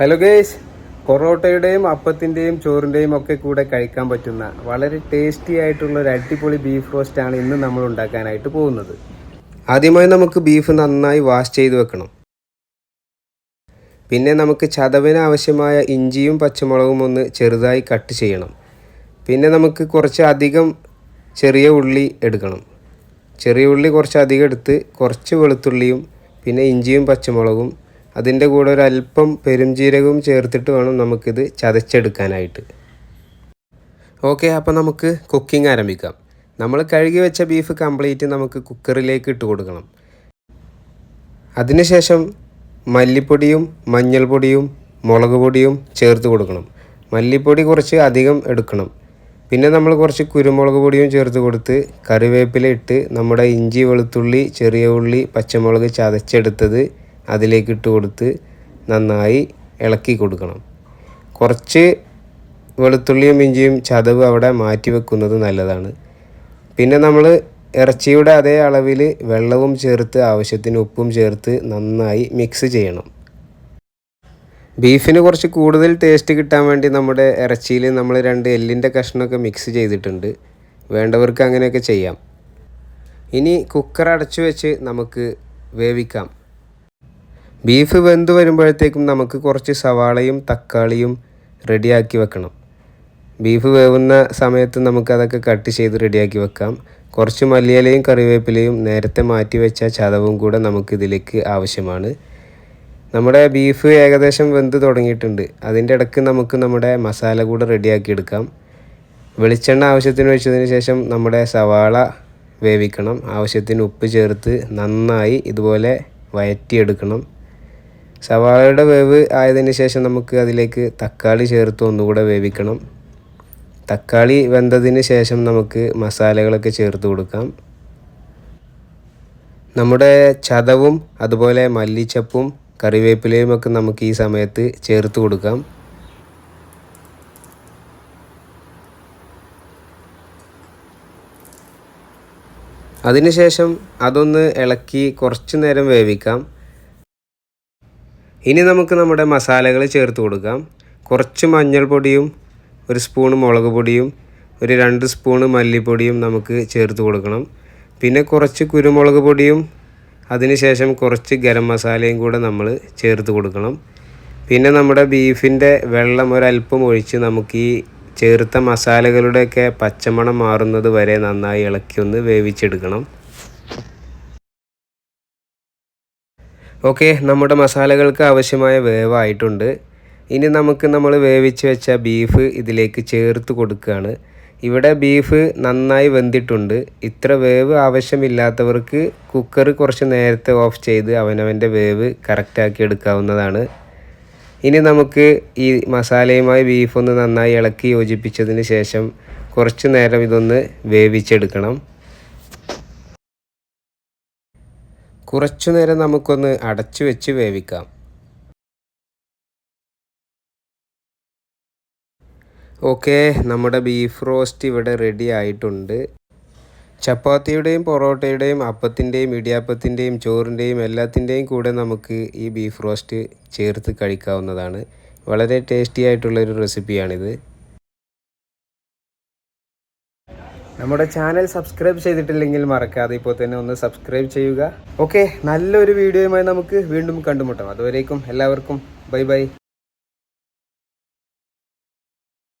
Hello guys പൊറോട്ടയുടെയും അപ്പത്തിന്റെയും ചോറിന്റെയും ഒക്കെ കൂടെ കഴിക്കാൻ പറ്റുന്ന വളരെ ടേസ്റ്റി ആയിട്ടുള്ള ഒരു അടിപൊളി ബീഫ് റോസ്റ്റ് ആണ് ഇന്ന് നമ്മൾ ഉണ്ടാക്കാനായിട്ട് പോകുന്നത്. ആദ്യമായി നമുക്ക് ബീഫ് നന്നായി വാഷ് ചെയ്ത് വെക്കണം. പിന്നെ നമുക്ക് ചതവിന് ആവശ്യമായ ഇഞ്ചിയും പച്ചമുളകും ഒന്ന് ചെറുതായി കട്ട് ചെയ്യണം. പിന്നെ നമുക്ക് കുറച്ച് അധികം ചെറിയ ഉള്ളി എടുക്കണം. ചെറിയ ഉള്ളി കുറച്ച് അധികം എടുത്ത് കുറച്ച് വെളുത്തുള്ളിയും പിന്നെ ഇഞ്ചിയും പച്ചമുളകും അതിന്റെ കൂടെ ഒരു അല്പം പെരുംജീരകവും ചേർത്തിട്ട് വേണം നമുക്കിത് ചതച്ചെടുക്കാനായിട്ട്. ഓക്കെ അപ്പോൾ നമുക്ക് കുക്കിംഗ് ആരംഭിക്കാം. നമ്മൾ കഴുകി വെച്ച ബീഫ് കംപ്ലീറ്റ് നമുക്ക് കുക്കറിലേക്ക് ഇട്ട് കൊടുക്കണം. അതിനുശേഷം മല്ലിപ്പൊടിയും മഞ്ഞൾപ്പൊടിയും മുളക് പൊടിയും ചേർത്ത് കൊടുക്കണം. മല്ലിപ്പൊടി കുറച്ച് അധികം എടുക്കണം. പിന്നെ നമ്മൾ കുറച്ച് കുരുമുളക് പൊടിയും ചേർത്ത് കൊടുത്ത് കറിവേപ്പില ഇട്ട് നമ്മുടെ ഇഞ്ചി വെളുത്തുള്ളി ചെറിയ ഉള്ളി പച്ചമുളക് ചതച്ചെടുത്തത് അതിലേക്ക് ഇട്ട് കൊടുത്ത് നന്നായി ഇളക്കി കൊടുക്കണം. കുറച്ച് വെളുത്തുള്ളിയും ഇഞ്ചിയും ചതവ് അവിടെ മാറ്റി വെക്കുന്നത് നല്ലതാണ്. പിന്നെ നമ്മൾ ഇറച്ചിയുടെ അതേ അളവിൽ വെള്ളവും ചേർത്ത് ആവശ്യത്തിന് ഉപ്പും ചേർത്ത് നന്നായി മിക്സ് ചെയ്യണം. ബീഫിന് കുറച്ച് കൂടുതൽ ടേസ്റ്റ് കിട്ടാൻ വേണ്ടി നമ്മുടെ ഇറച്ചിയിൽ നമ്മൾ രണ്ട് എല്ലിന്റെ കഷ്ണമൊക്കെ മിക്സ് ചെയ്തിട്ടുണ്ട്. വേണ്ടവർക്ക് അങ്ങനെയൊക്കെ ചെയ്യാം. ഇനി കുക്കർ അടച്ചു വെച്ച് നമുക്ക് വേവിക്കാം. ബീഫ് വെന്ത് വരുമ്പോഴത്തേക്കും നമുക്ക് കുറച്ച് സവാളയും തക്കാളിയും റെഡിയാക്കി വെക്കണം. ബീഫ് വേവുന്ന സമയത്ത് നമുക്കതൊക്കെ കട്ട് ചെയ്ത് റെഡിയാക്കി വെക്കാം. കുറച്ച് മല്ലിയിലയും കറിവേപ്പിലയും നേരത്തെ മാറ്റി വെച്ച ചതവും കൂടെ നമുക്കിതിലേക്ക് ആവശ്യമാണ്. നമ്മുടെ ബീഫ് ഏകദേശം വെന്ത് തുടങ്ങിയിട്ടുണ്ട്. അതിന്റെ ഇടയ്ക്ക് നമുക്ക് നമ്മുടെ മസാല കൂടെ റെഡിയാക്കി എടുക്കാം. വെളിച്ചെണ്ണ ആവശ്യത്തിന് വെച്ചതിന് ശേഷം നമ്മുടെ സവാള വേവിക്കണം. ആവശ്യത്തിന് ഉപ്പ് ചേർത്ത് നന്നായി ഇതുപോലെ വയറ്റിയെടുക്കണം. സവാളയുടെ വേവ് ആയതിന് ശേഷം നമുക്ക് അതിലേക്ക് തക്കാളി ചേർത്ത് ഒന്നുകൂടെ വേവിക്കണം. തക്കാളി വെന്തതിന് ശേഷം നമുക്ക് മസാലകളൊക്കെ ചേർത്ത് കൊടുക്കാം. നമ്മുടെ ചതവും അതുപോലെ മല്ലിച്ചപ്പും കറിവേപ്പിലയും ഒക്കെ നമുക്ക് ഈ സമയത്ത് ചേർത്ത് കൊടുക്കാം. അതിനുശേഷം അതൊന്ന് ഇളക്കി കുറച്ച് നേരം വേവിക്കാം. ഇനി നമുക്ക് നമ്മുടെ മസാലകൾ ചേർത്ത് കൊടുക്കാം. കുറച്ച് മഞ്ഞൾപ്പൊടിയും ഒരു സ്പൂൺ മുളക് പൊടിയും ഒരു രണ്ട് സ്പൂൺ മല്ലിപ്പൊടിയും നമുക്ക് ചേർത്ത് കൊടുക്കണം. പിന്നെ കുറച്ച് കുരുമുളക് പൊടിയും അതിനുശേഷം കുറച്ച് ഗരം മസാലയും കൂടെ നമ്മൾ ചേർത്ത് കൊടുക്കണം. പിന്നെ നമ്മുടെ ബീഫിന്റെ വെള്ളം ഒരല്പം ഒഴിച്ച് നമുക്ക് ഈ ചേർത്ത മസാലകളുടെയൊക്കെ പച്ചമണം മാറുന്നത് വരെ നന്നായി ഇളക്കി ഒന്ന് വേവിച്ചെടുക്കണം. ഓക്കെ നമ്മുടെ മസാലകൾക്ക് ആവശ്യമായ വേവായിട്ടുണ്ട്. ഇനി നമുക്ക് നമ്മൾ വേവിച്ച് വെച്ച ബീഫ് ഇതിലേക്ക് ചേർത്ത് കൊടുക്കുകയാണ്. ഇവിടെ ബീഫ് നന്നായി വെന്തിട്ടുണ്ട്. ഇത്ര വേവ് ആവശ്യമില്ലാത്തവർക്ക് കുക്കർ കുറച്ച് നേരത്തെ ഓഫ് ചെയ്ത് അവനവന്റെ വേവ് കറക്റ്റാക്കി എടുക്കാവുന്നതാണ്. ഇനി നമുക്ക് ഈ മസാലയുമായി ബീഫ് ഒന്ന് നന്നായി ഇളക്കി യോജിപ്പിച്ചതിന് ശേഷം കുറച്ച് നേരം ഇതൊന്ന് വേവിച്ചെടുക്കണം. കുറച്ചു നേരം നമുക്കൊന്ന് അടച്ചു വെച്ച് വേവിക്കാം. ഓക്കെ നമ്മുടെ ബീഫ് റോസ്റ്റ് ഇവിടെ റെഡി ആയിട്ടുണ്ട്. ചപ്പാത്തിയുടെയും പൊറോട്ടയുടെയും അപ്പത്തിന്റെയും ഇടിയപ്പത്തിന്റെയും ചോറിന്റെയും എല്ലാത്തിന്റെയും കൂടെ നമുക്ക് ഈ ബീഫ് റോസ്റ്റ് ചേർത്ത് കഴിക്കാവുന്നതാണ്. വളരെ ടേസ്റ്റി ആയിട്ടുള്ളൊരു റെസിപ്പിയാണിത്. നമ്മുടെ ചാനൽ സബ്സ്ക്രൈബ് ചെയ്തിട്ടില്ലെങ്കിൽ മറക്കാതെ ഇപ്പോൾ തന്നെ ഒന്ന് സബ്സ്ക്രൈബ് ചെയ്യുക. ഓക്കെ നല്ലൊരു വീഡിയോയുമായി നമുക്ക് വീണ്ടും കണ്ടുമുട്ടാം. അതുവരേക്കും എല്ലാവർക്കും ബൈ ബൈ.